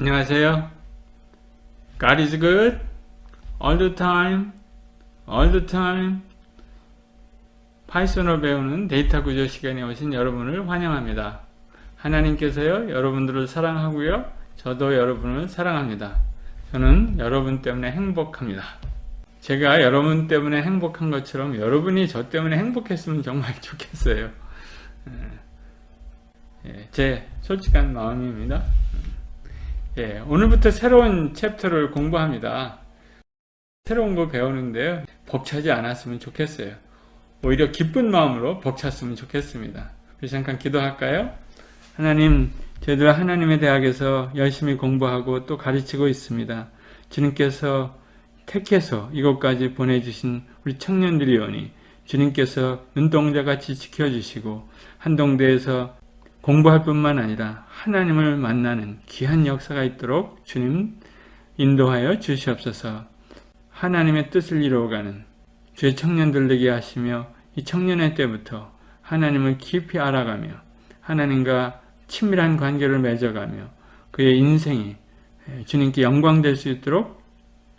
안녕하세요. God is good all the time, all the time. 파이썬을 배우는 데이터 구조 시간에 오신 여러분을 환영합니다. 하나님께서요, 여러분들을 사랑하고요, 저도 여러분을 사랑합니다. 저는 여러분 때문에 행복합니다. 제가 여러분 때문에 행복한 것처럼 여러분이 저 때문에 행복했으면 정말 좋겠어요. 예, 제 솔직한 마음입니다. 예, 오늘부터 새로운 챕터를 공부합니다. 새로운 거 배우는데요. 벅차지 않았으면 좋겠어요. 오히려 기쁜 마음으로 벅찼으면 좋겠습니다. 그래서 잠깐 기도할까요? 하나님, 저희들 하나님의 대학에서 열심히 공부하고 또 가르치고 있습니다. 주님께서 택해서 이곳까지 보내주신 우리 청년들이오니 주님께서 눈동자같이 지켜주시고 한동대에서 공부할 뿐만 아니라 하나님을 만나는 귀한 역사가 있도록 주님 인도하여 주시옵소서 하나님의 뜻을 이루어가는 주의 청년들 되게 하시며 이 청년의 때부터 하나님을 깊이 알아가며 하나님과 친밀한 관계를 맺어가며 그의 인생이 주님께 영광될 수 있도록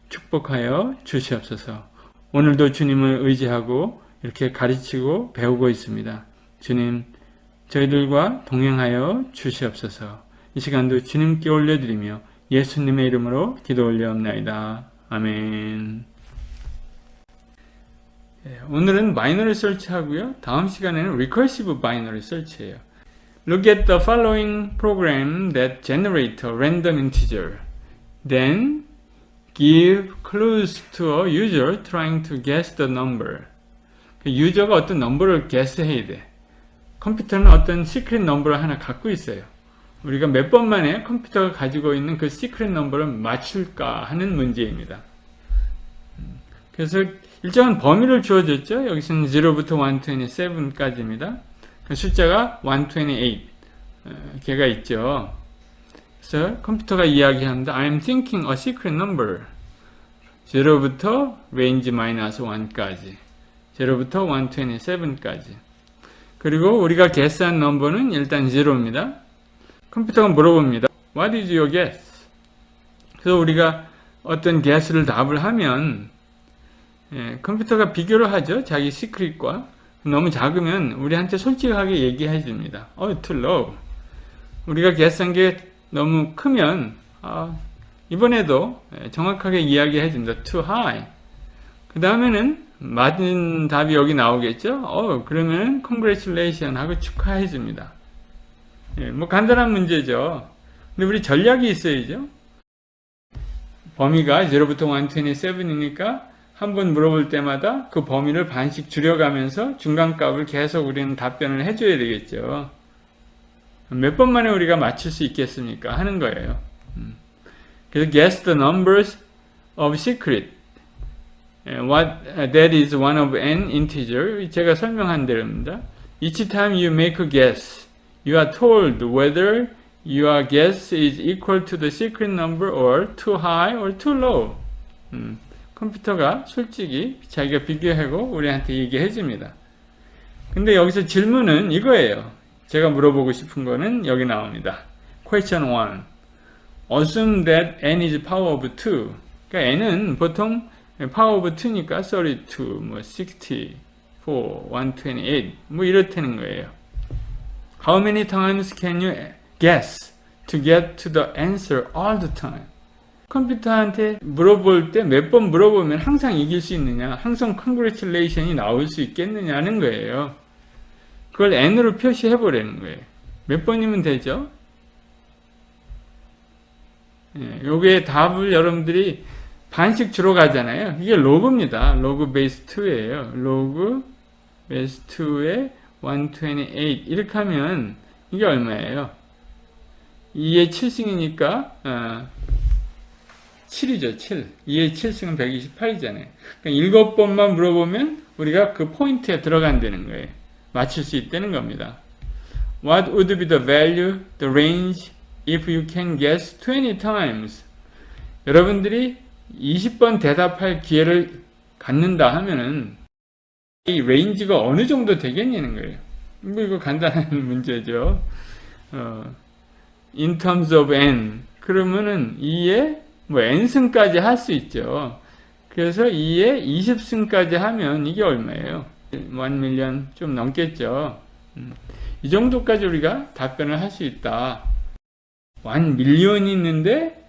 축복하여 주시옵소서 오늘도 주님을 의지하고 이렇게 가르치고 배우고 있습니다. 주님 저희들과 동행하여 주시옵소서. 이 시간도 주님께 올려드리며 예수님의 이름으로 기도 올려옵나이다. 아멘. 예, 오늘은 바이너리 설치하고요. 다음 시간에는 recursive 바이너리 설치예요. Look at the following program that generate a random integer. Then give clues to a user trying to guess the number. 그 유저가 어떤 넘버를 guess해야 돼. 컴퓨터는 어떤 시크릿 넘버를 하나 갖고 있어요. 우리가 몇 번 만에 컴퓨터가 가지고 있는 그 시크릿 넘버를 맞출까 하는 문제입니다. 그래서 일정한 범위를 주어졌죠. 여기서는 0부터 127 까지입니다. 그 숫자가 128 개가 있죠. 그래서 컴퓨터가 이야기합니다. I'm thinking a secret number. 0부터 range minus 1까지. 0부터 127까지. 그리고 우리가 guess한 넘버는 일단 0입니다. 컴퓨터가 물어봅니다. What is your guess? 그래서 우리가 어떤 guess를 답을 하면 예, 컴퓨터가 비교를 하죠. 자기 시크릿과 너무 작으면 우리한테 솔직하게 얘기해 줍니다. 어, too low. 우리가 guess한 게 너무 크면 아, 이번에도 정확하게 이야기해 줍니다. too high. 그 다음에는 맞은 답이 여기 나오겠죠? 어, 그러면 congratulation 하고 축하해 줍니다. 예, 뭐 간단한 문제죠. 근데 우리 전략이 있어야죠. 범위가 0부터 127이니까 한 번 물어볼 때마다 그 범위를 반씩 줄여가면서 중간값을 계속 우리는 답변을 해줘야 되겠죠. 몇 번 만에 우리가 맞출 수 있겠습니까? 하는 거예요. 음. 그래서 guess the numbers of secret. What that is one of n integer. 제가 설명한 대로입니다. Each time you make a guess, you are told whether your guess is equal to the secret number or too high or too low. 음, 컴퓨터가 솔직히 자기가 비교하고 우리한테 얘기해 줍니다. 근데 여기서 질문은 이거예요. 제가 물어보고 싶은 거는 여기 나옵니다. Question 1. Assume that n is power of 2. 그러니까 n은 보통 power of 2니까 32, 뭐 64, 128, 뭐 이렇다는 거예요. How many times can you guess to get to the answer all the time? 컴퓨터한테 물어볼 때 몇 번 물어보면 항상 이길 수 있느냐, 항상 congratulation이 나올 수 있겠느냐는 거예요. 그걸 n으로 표시해 보라는 거예요. 몇 번이면 되죠? 예, 요게 답을 여러분들이 반씩 주로 가잖아요. 이게 로그입니다. 로그 베이스 2예요. 로그 베이스 2에 128 이렇게 하면 이게 얼마예요? 2의 7승이니까 어, 7이죠. 7. 2의 7승은 128이잖아요. 그러니까 7번만 물어보면 우리가 그 포인트에 들어간다는 거예요. 맞출 수 있다는 겁니다. What would be the value, the range, if you can guess 20 times? 여러분들이 20번 대답할 기회를 갖는다 하면은 이 레인지가 어느 정도 되겠냐는 거예요. 뭐 이거 간단한 문제죠. 어, in terms of n 그러면은 2에 뭐 n승까지 할 수 있죠. 그래서 2에 20승까지 하면 이게 얼마예요? 1 밀리언 좀 넘겠죠. 음, 이 정도까지 우리가 답변을 할 수 있다. 1 밀리언이 있는데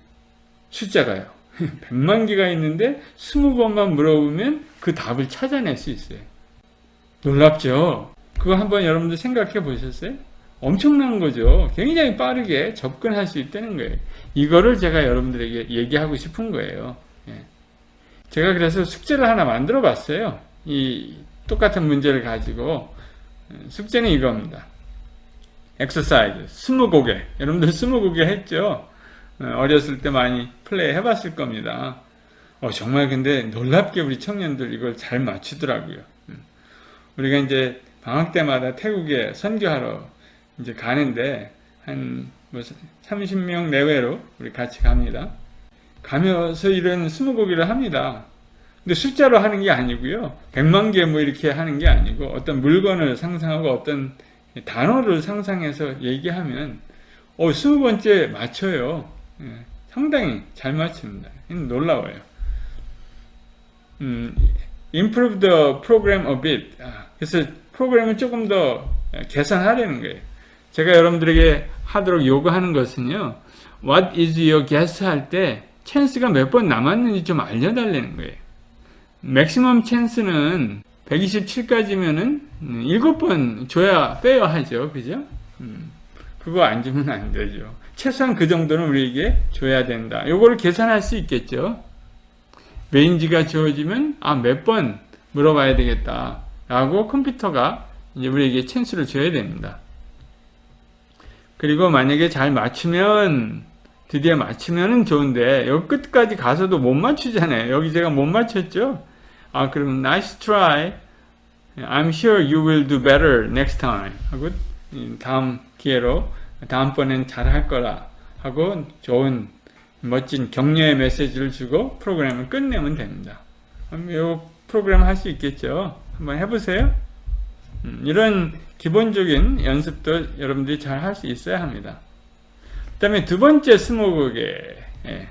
숫자가요. 100만 개가 있는데 20번만 물어보면 그 답을 찾아낼 수 있어요. 놀랍죠? 그거 한번 여러분들 생각해 보셨어요? 엄청난 거죠. 굉장히 빠르게 접근할 수 있다는 거예요. 이거를 제가 여러분들에게 얘기하고 싶은 거예요. 예. 제가 그래서 숙제를 하나 만들어 봤어요. 이 똑같은 문제를 가지고 숙제는 이겁니다. 엑서사이즈, 스무고개. 여러분들 스무고개 했죠? 어, 어렸을 때 많이 플레이 해봤을 겁니다. 어, 정말 근데 놀랍게 우리 청년들 이걸 잘 맞추더라고요. 음. 우리가 이제 방학 때마다 태국에 선교하러 이제 가는데 한 뭐 30명 내외로 우리 같이 갑니다. 가면서 이런 스무고개를 합니다. 근데 숫자로 하는 게 아니고요. 100만 개 뭐 이렇게 하는 게 아니고 어떤 물건을 상상하고 어떤 단어를 상상해서 얘기하면 어, 20번째 맞춰요. 예, 상당히 잘 맞춥니다. 놀라워요. 음, improve the program a bit. 아, 그래서 프로그램을 조금 더 개선하려는 거예요. 제가 여러분들에게 하도록 요구하는 것은요. What is your guess 할 때 찬스가 몇 번 남았는지 좀 알려달라는 거예요. 맥시멈 찬스는 127까지면은 7번 줘야 빼야 하죠. 그죠? 음, 그거 안 주면 안 되죠. 최소한 그 정도는 우리에게 줘야 된다. 요거를 계산할 수 있겠죠. 레인지가 주어지면 아 몇 번 물어봐야 되겠다. 라고 컴퓨터가 이제 우리에게 찬스를 줘야 됩니다. 그리고 만약에 잘 맞추면 드디어 맞추면은 좋은데 여기 끝까지 가서도 못 맞추잖아요. 여기 제가 못 맞췄죠? 아 그럼 nice try. I'm sure you will do better next time. 하고 다음 기회로 다음번엔 잘할 거라 하고 좋은 멋진 격려의 메시지를 주고 프로그램을 끝내면 됩니다. 이 프로그램 할 수 있겠죠? 한번 해보세요. 음, 이런 기본적인 연습도 여러분들이 잘 할 수 있어야 합니다. 그 다음에 두 번째 스모그의 예,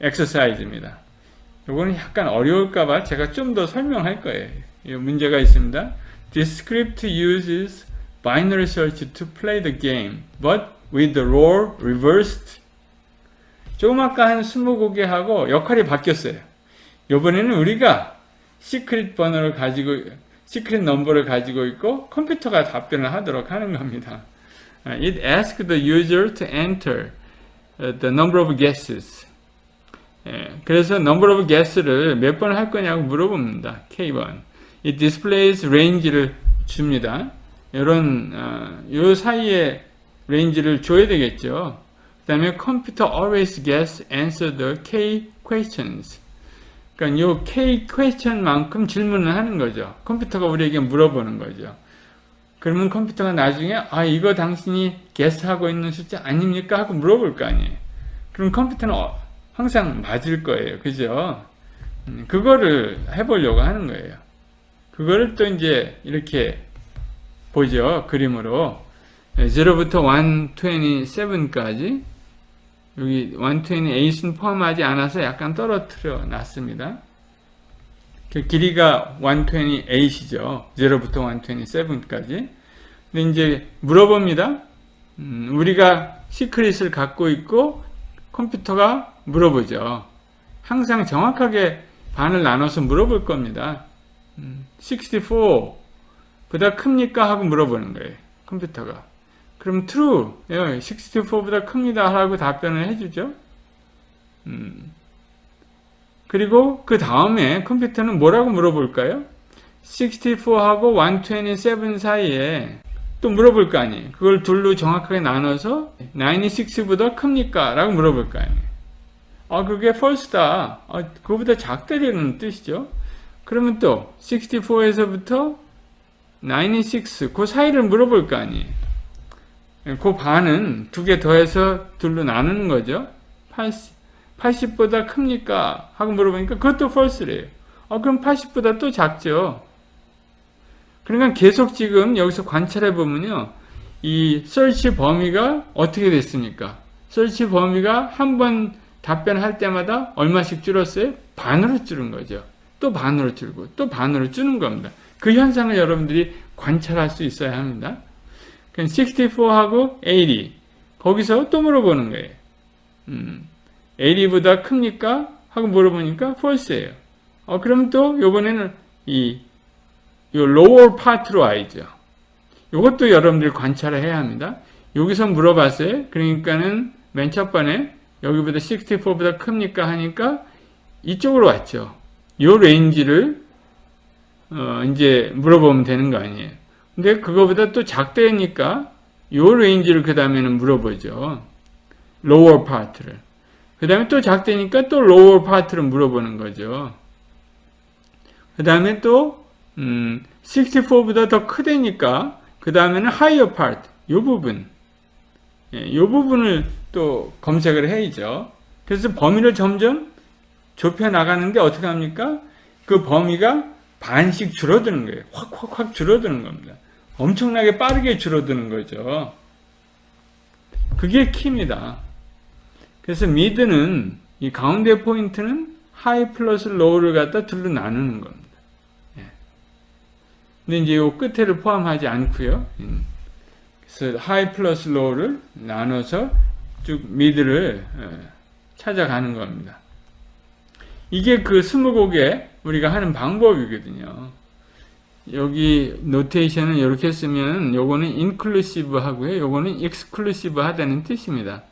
엑서사이즈입니다. 이거는 약간 어려울까봐 제가 좀 더 설명할 거예요. 이 문제가 있습니다. This script uses binary search to play the game, but with the role reversed. 조금 아까 한 스무고개하고 역할이 바뀌었어요. 이번에는 우리가 시크릿 번호를 가지고 시크릿 넘버를 가지고 있고 컴퓨터가 답변을 하도록 하는 겁니다. It asks the user to enter the number of guesses. 예, 그래서 number of guess를 몇 번 할 거냐고 물어봅니다. K번. It displays range를 줍니다. 이런 어, 요 사이에 range를 줘야 되겠죠. 그 다음에 computer always guess answer the K questions. 그러니까 요 K question만큼 질문을 하는 거죠. 컴퓨터가 우리에게 물어보는 거죠. 그러면 컴퓨터가 나중에 아 이거 당신이 게스하고 있는 숫자 아닙니까 하고 물어볼 거 아니에요. 그럼 컴퓨터는 어, 항상 맞을 거예요. 그죠? 음, 그거를 해보려고 하는 거예요. 그거를 또 이제 이렇게 보죠. 그림으로 0부터 127까지 여기 128은 포함하지 않아서 약간 떨어뜨려 놨습니다. 그 길이가 128이죠. 0부터 127까지. 근데 이제 물어봅니다. 음, 우리가 시크릿을 갖고 있고 컴퓨터가 물어보죠. 항상 정확하게 반을 나눠서 물어볼 겁니다. 음, 64 보다 큽니까? 하고 물어보는 거예요. 컴퓨터가. 그럼 true, 64보다 큽니다. 하고 답변을 해주죠. 음. 그리고 그 다음에 컴퓨터는 뭐라고 물어볼까요? 64하고 127 사이에 또 물어볼 거 아니에요. 그걸 둘로 정확하게 나눠서 96보다 큽니까? 라고 물어볼 거 아니에요. 아, 그게 false다. 아, 그거보다 작다는 뜻이죠. 그러면 또 64에서부터 96, 그 사이를 물어볼 거 아니에요. 그 반은 두 개 더해서 둘로 나누는 거죠. 80, 80보다 큽니까? 하고 물어보니까 그것도 false래요. 어, 그럼 80보다 또 작죠. 그러니까 계속 지금 여기서 관찰해 보면요. 이 search 범위가 어떻게 됐습니까? 설치 범위가 한 번 답변할 때마다 얼마씩 줄었어요? 반으로 줄은 거죠. 또 반으로 줄고 또 반으로 줄는 겁니다. 그 현상을 여러분들이 관찰할 수 있어야 합니다. 64하고 80 거기서 또 물어보는 거예요. 음, 80보다 큽니까? 하고 물어보니까 false예요. 어, 그럼 또 요번에는 이, 요 lower part로 와야죠. 요것도 여러분들이 관찰을 해야 합니다. 여기서 물어봤어요. 그러니까는 맨 첫 번에 여기보다 64보다 큽니까? 하니까 이쪽으로 왔죠. 요 레인지를 어, 이제 물어보면 되는 거 아니에요. 근데 그거보다 또 작대니까 요 레인지를 그 다음에는 물어보죠. lower part를. 그 다음에 또 작대니까 또 lower part를 물어보는 거죠. 그 다음에 또, 음, 64보다 더 크대니까, 그 다음에는 higher part, 요 부분. 예, 요 부분을 또 검색을 해야죠. 그래서 범위를 점점 좁혀 나가는데 어떻게 합니까? 그 범위가 반씩 줄어드는 거예요. 확, 확, 확 줄어드는 겁니다. 엄청나게 빠르게 줄어드는 거죠. 그게 키입니다. 그래서 미드는 이 가운데 포인트는 하이 플러스 로우를 갖다 둘로 나누는 겁니다. 예. 근데 이제 요 끝에를 포함하지 않고요. 음. 그래서 하이 플러스 로우를 나눠서 쭉 미드를 예, 찾아가는 겁니다. 이게 그 스무곡에 우리가 하는 방법이거든요. 여기 노테이션은 이렇게 쓰면 요거는 인클루시브 하고요. 요거는 익스클루시브 하다는 뜻입니다.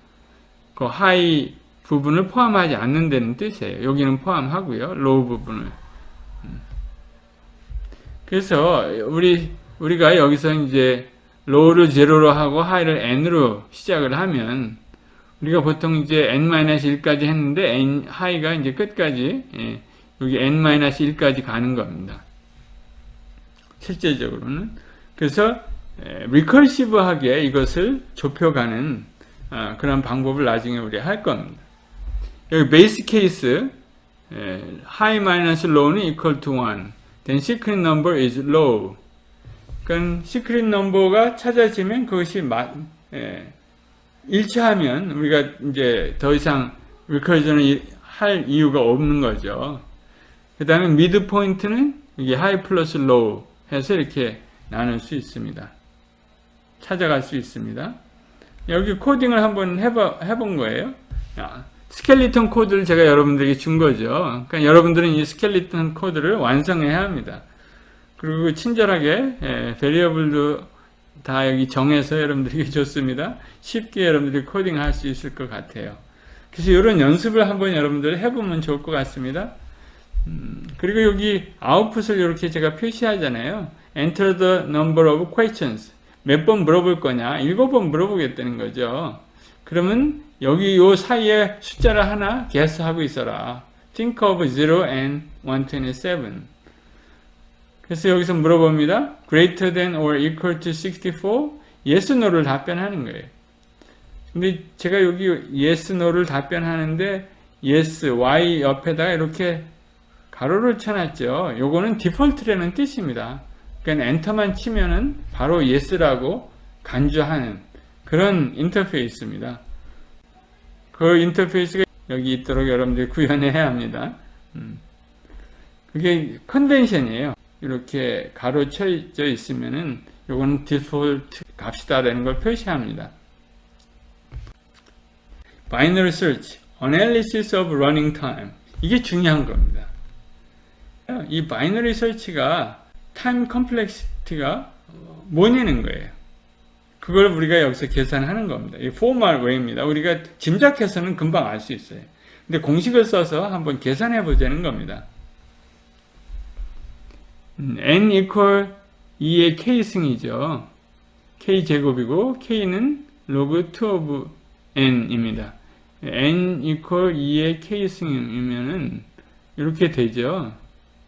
그 하이 부분을 포함하지 않는다는 뜻이에요. 여기는 포함하고요. 로우 부분을. 음. 그래서 우리 우리가 여기서 이제 로우를 제로로 하고 하이를 n으로 시작을 하면 우리가 보통 이제 n-1까지 했는데 n 하이가 이제 끝까지 예, 여기 n-1까지 가는 겁니다. 실제적으로는 그래서 리컬시브하게 이것을 좁혀가는 아, 그런 방법을 나중에 우리 할 겁니다. 여기 베이스 케이스 high minus low는 equal to 1 then secret number is low 그러니까 secret number가 찾아지면 그것이 마, 에, 일치하면 우리가 이제 더 이상 리커전을 할 이유가 없는 거죠. 그 다음에 미드 포인트는 이게 하이 플러스 로우 해서 이렇게 나눌 수 있습니다. 찾아갈 수 있습니다. 여기 코딩을 한번 해봐, 해본 거예요. 스켈리톤 코드를 제가 여러분들에게 준 거죠. 그러니까 여러분들은 이 스켈리톤 코드를 완성해야 합니다. 그리고 친절하게 예, 베리어블도 다 여기 정해서 여러분들에게 줬습니다. 쉽게 여러분들이 코딩할 수 있을 것 같아요. 그래서 이런 연습을 한번 여러분들 해보면 좋을 것 같습니다. 음, 그리고 여기 아웃풋을 이렇게 제가 표시하잖아요. Enter the number of questions. 몇 번 물어볼 거냐? 일곱 번 물어보겠다는 거죠. 그러면 여기 요 사이에 숫자를 하나 guess하고 있어라. Think of 0 and 127. 그래서 여기서 물어봅니다. Greater than or equal to 64? Yes, no를 답변하는 거예요. 근데 제가 여기 yes, no를 답변하는데 yes, y 옆에다가 이렇게 가로를 쳐놨죠. 요거는 디폴트라는 뜻입니다. 그러니까 엔터만 치면은 바로 yes라고 간주하는 그런 인터페이스입니다. 그 인터페이스가 여기 있도록 여러분들이 구현해야 합니다. 음. 그게 컨벤션이에요. 이렇게 가로쳐져 있으면은 요거는 디폴트 값이다라는 걸 표시합니다. Binary Search, Analysis of Running Time 이게 중요한 겁니다. 이 바이너리 설치가 타임 컴플렉시티가 뭐냐는 거예요. 그걸 우리가 여기서 계산하는 겁니다. 이 포멀 웨이입니다. 우리가 짐작해서는 금방 알 수 있어요. 근데 공식을 써서 한번 계산해 보자는 겁니다. N equal 2의 k승이죠. k 제곱이고 k는 log 2 of n입니다. n equal 2의 k승이면은 이렇게 되죠.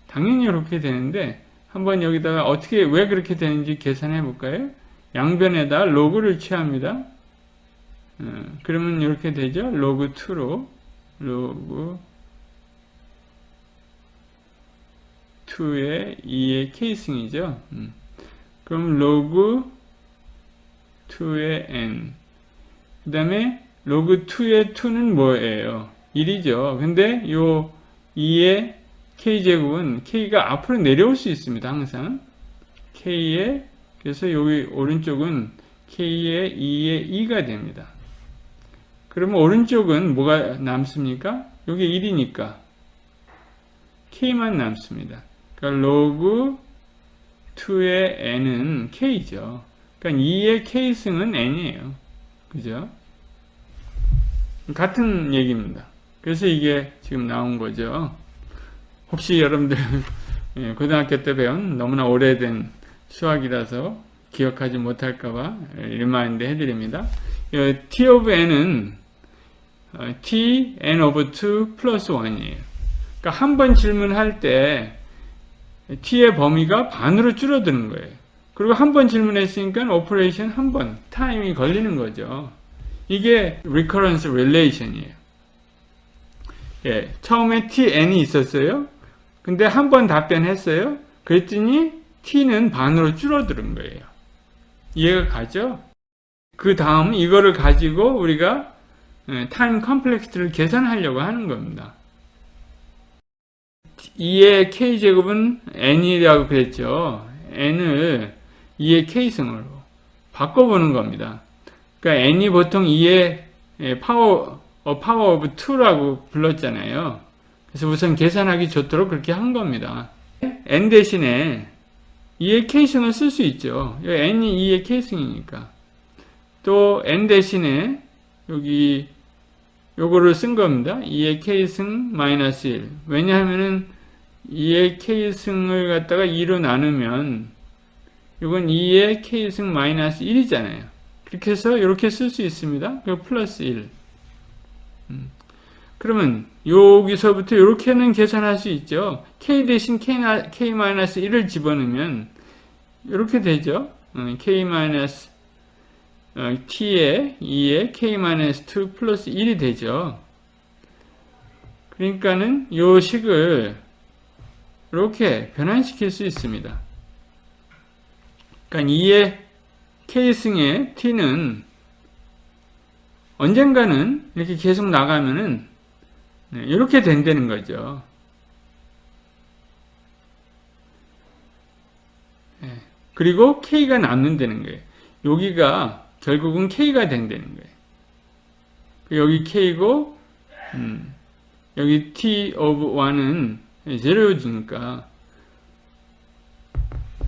당연히 이렇게 되는데 한번 여기다가 어떻게 왜 그렇게 되는지 계산해 볼까요? 양변에다 로그를 취합니다. 어, 그러면 이렇게 되죠. 로그 2로 로그 2의 2의 k승이죠. 음. 그럼 로그 2의 n 그 다음에 로그 2의 2는 뭐예요? 1이죠. 근데 요 2의 k제곱은 k가 앞으로 내려올 수 있습니다. 항상 k의 그래서 여기 오른쪽은 k의 2의 2가 됩니다. 그러면 오른쪽은 뭐가 남습니까? 여기 1이니까 k만 남습니다. 그러니까 로그 2의 n은 k죠. 그러니까 2의 k승은 n이에요. 그죠? 같은 얘기입니다. 그래서 이게 지금 나온 거죠. 혹시 여러분들 예, 고등학교 때 배운 너무나 오래된 수학이라서 기억하지 못할까봐 리마인드 해드립니다. 이 t of n은 어, t n over 2 플러스 1이에요. 그러니까 한 번 질문할 때 t의 범위가 반으로 줄어드는 거예요. 그리고 한 번 질문했으니까 오퍼레이션 한 번, 타임이 걸리는 거죠. 이게 recurrence relation이에요. 예, 처음에 tn이 있었어요. 근데 한 번 답변했어요. 그랬더니 t는 반으로 줄어드는 거예요. 이해가 가죠? 그 다음 이거를 가지고 우리가 타임 컴플렉스를 계산하려고 하는 겁니다. 2의 k제곱은 n이라고 그랬죠. n을 2의 k승으로 바꿔보는 겁니다. 그러니까 n이 보통 2의 파워, 어, 파워 오브 2라고 불렀잖아요. 그래서 우선 계산하기 좋도록 그렇게 한 겁니다. n 대신에 2의 k승을 쓸 수 있죠. n이 2의 k승이니까. 또 n 대신에 여기 요거를 쓴 겁니다. 2의 k승 마이너스 1. 왜냐하면은 2의 k승을 갖다가 2로 나누면 이건 2의 k승 마이너스 1이잖아요. 그렇게 해서 이렇게 쓸 수 있습니다. 그 플러스 1. 음. 그러면 여기서부터 이렇게는 계산할 수 있죠. k 대신 k, k 마이너스 1을 집어넣으면 이렇게 되죠. 음, k 마이너스 어, t에 2에 k 마이너스 2 플러스 1이 되죠. 그러니까는 요 식을 이렇게 변환시킬 수 있습니다. 그러니까 2의 k승의 t는 언젠가는 이렇게 계속 나가면은 네, 이렇게 된다는 거죠. 네, 그리고 k가 남는다는 거예요. 여기가 결국은 k가 된다는 거예요. 여기 k고 음, 여기 t of 1은 제로주니까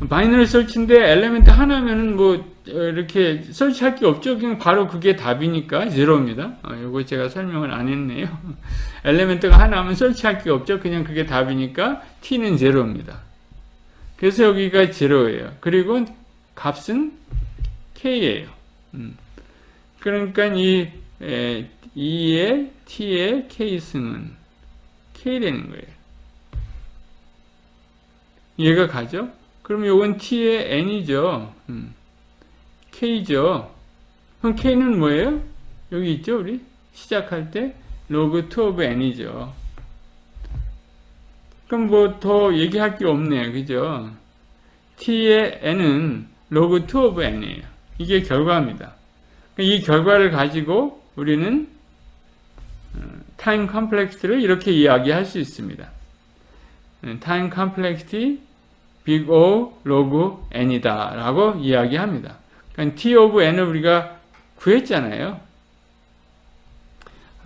바이너리 설치인데 엘리멘트 하나면은 뭐 이렇게 설치할 게 없죠. 그냥 바로 그게 답이니까 제로입니다. 어, 이거 제가 설명을 안 했네요. 엘리멘트가 하나면 설치할 게 없죠. 그냥 그게 답이니까 t는 제로입니다. 그래서 여기가 제로예요. 그리고 값은 k예요. 음. 그러니까 이 에, 2의 t의 k승은 k 되는 거예요. 이해가 가죠? 그럼 요건 t의 n이죠. 음. k죠. 그럼 k는 뭐예요? 여기 있죠, 우리? 시작할 때 로그 2 of n이죠. 그럼 뭐 더 얘기할 게 없네요. 그죠? t의 n은 로그 2 of n이에요. 이게 결과입니다. 이 결과를 가지고 우리는 타임 컴플렉스를 이렇게 이야기할 수 있습니다. 타임 컴플렉스티 big O 로그 n이다 라고 이야기합니다. 그러니까 t of n을 우리가 구했잖아요.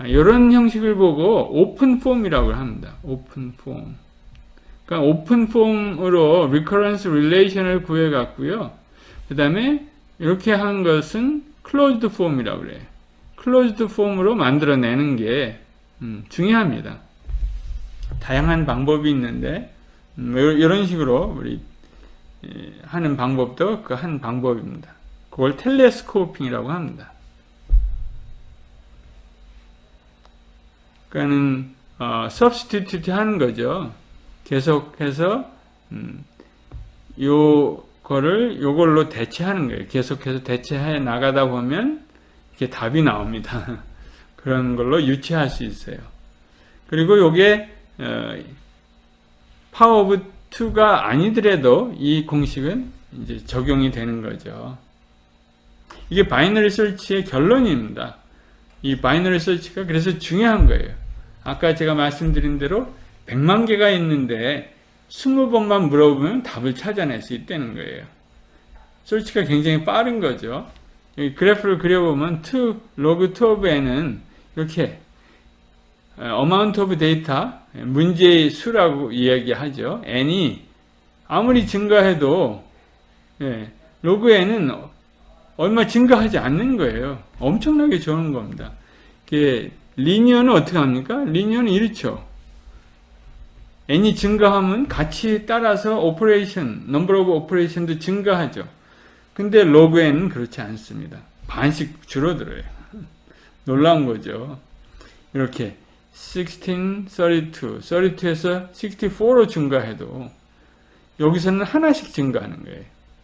이런 형식을 보고 오픈 폼이라고 합니다. 오픈 폼. 그러니까 오픈 폼으로 recurrence relation을 구해 갔고요. 그 다음에 이렇게 한 것은 closed form이라고 그래요. closed form으로 만들어내는 게 음, 중요합니다. 다양한 방법이 있는데 음, 이런 식으로 우리 하는 방법도 그 한 방법입니다. 그걸 텔레스코핑이라고 합니다. 그러니까는 어, substitute 하는 거죠. 계속해서 음, 요거를 요걸로 대체하는 거예요. 계속해서 대체해 나가다 보면 이게 답이 나옵니다. 그런 걸로 유치할 수 있어요. 그리고 요게 어, 파워 오브 2가 아니더라도 이 공식은 이제 적용이 되는 거죠. 이게 바이너리 설치의 결론입니다. 이 바이너리 서치가 그래서 중요한 거예요. 아까 제가 말씀드린 대로 100만 개가 있는데 20번만 물어보면 답을 찾아낼 수 있다는 거예요. 서치가 굉장히 빠른 거죠. 여기 그래프를 그려보면 2, log 2 of n은 이렇게 어, amount of data, 문제의 수라고 이야기하죠. n이 아무리 증가해도 예, 로그 n은 얼마 증가하지 않는 거예요. 엄청나게 좋은 겁니다. 리니어는 어떻게 합니까? 리니어는 이렇죠. n이 증가하면 같이 따라서 오퍼레이션, 넘버 오브 오퍼레이션도 증가하죠. 근데 로그 n은 그렇지 않습니다. 반씩 줄어들어요. 놀라운 거죠. 이렇게 16, 32, 32에서 64로 증가해도 여기서는 하나씩 증가하는 거예요.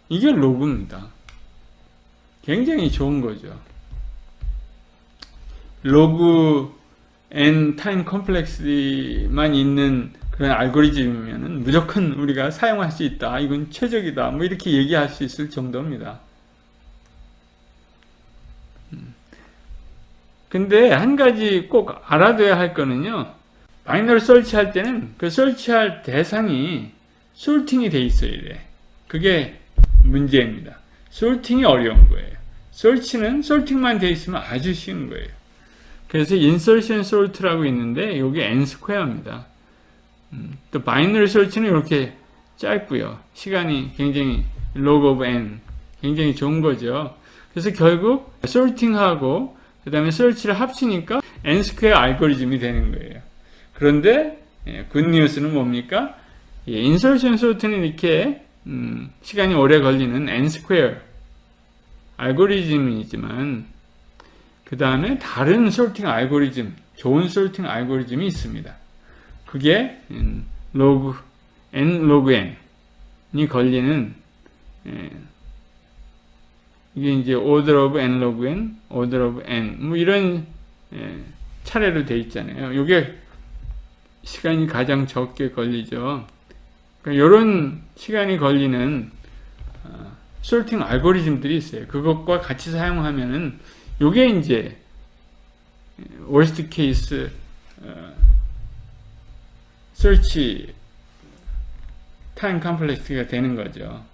이게 로그입니다. 굉장히 좋은 거죠. 로그 n 타임 컴플렉스만 있는 그런 알고리즘이면 무조건 우리가 사용할 수 있다. 이건 최적이다. 뭐 이렇게 얘기할 수 있을 정도입니다. 근데 한 가지 꼭 알아둬야 할 거는요. 바이너리 설치할 때는 그 설치할 대상이 솔팅이 돼 있어야 돼. 그게 문제입니다. 솔팅이 어려운 거예요. 설치는 솔팅만 돼 있으면 아주 쉬운 거예요. 그래서 insertion sort라고 있는데 여기 n 스퀘어입니다. 음, 또 바이너리 설치는 이렇게 짧고요. 시간이 굉장히 log of n 굉장히 좋은 거죠. 그래서 결국 sorting하고 그 다음에 설치를 합치니까 n 스퀘어 알고리즘이 되는 거예요. 그런데 예, 굿뉴스는 뭡니까? 예, 인설션 소트는 이렇게 음, 시간이 오래 걸리는 n 스퀘어 알고리즘이지만 그 다음에 다른 솔팅 알고리즘, 좋은 솔팅 알고리즘이 있습니다. 그게 음, 로그 n 로그 n이 걸리는 예, 이게 이제 order of n log n, order of n 뭐 이런 예, 차례로 돼 있잖아요. 이게 시간이 가장 적게 걸리죠. 그러니까 이런 시간이 걸리는 어, 솔팅 알고리즘들이 있어요. 그것과 같이 사용하면은 이게 이제 worst case 어, search time complex가 되는 거죠.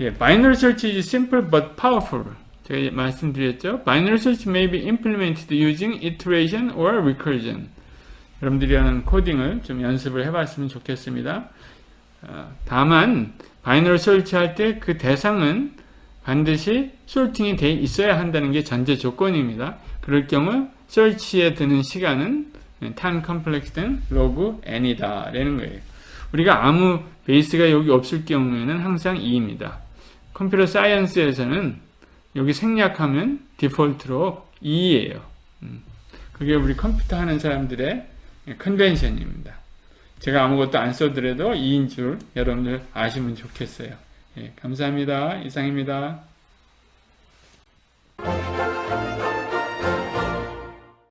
예, binary search is simple but powerful. 제가 말씀드렸죠. Binary search may be implemented using iteration or recursion. 여러분들이 하는 코딩을 좀 연습을 해봤으면 좋겠습니다. 어, 다만 바이너리 설치할 때 그 대상은 반드시 솔팅이 돼 있어야 한다는 게 전제 조건입니다. 그럴 경우 설치에 드는 시간은 time complex는 log n이다 라는 거예요. 우리가 아무 베이스가 여기 없을 경우에는 항상 2입니다. 컴퓨터 사이언스에서는 여기 생략하면 디폴트로 2예요. 음. 그게 우리 컴퓨터 하는 사람들의 컨벤션입니다. 제가 아무것도 안 써더라도 2인 줄 여러분들 아시면 좋겠어요. 예, 감사합니다. 이상입니다.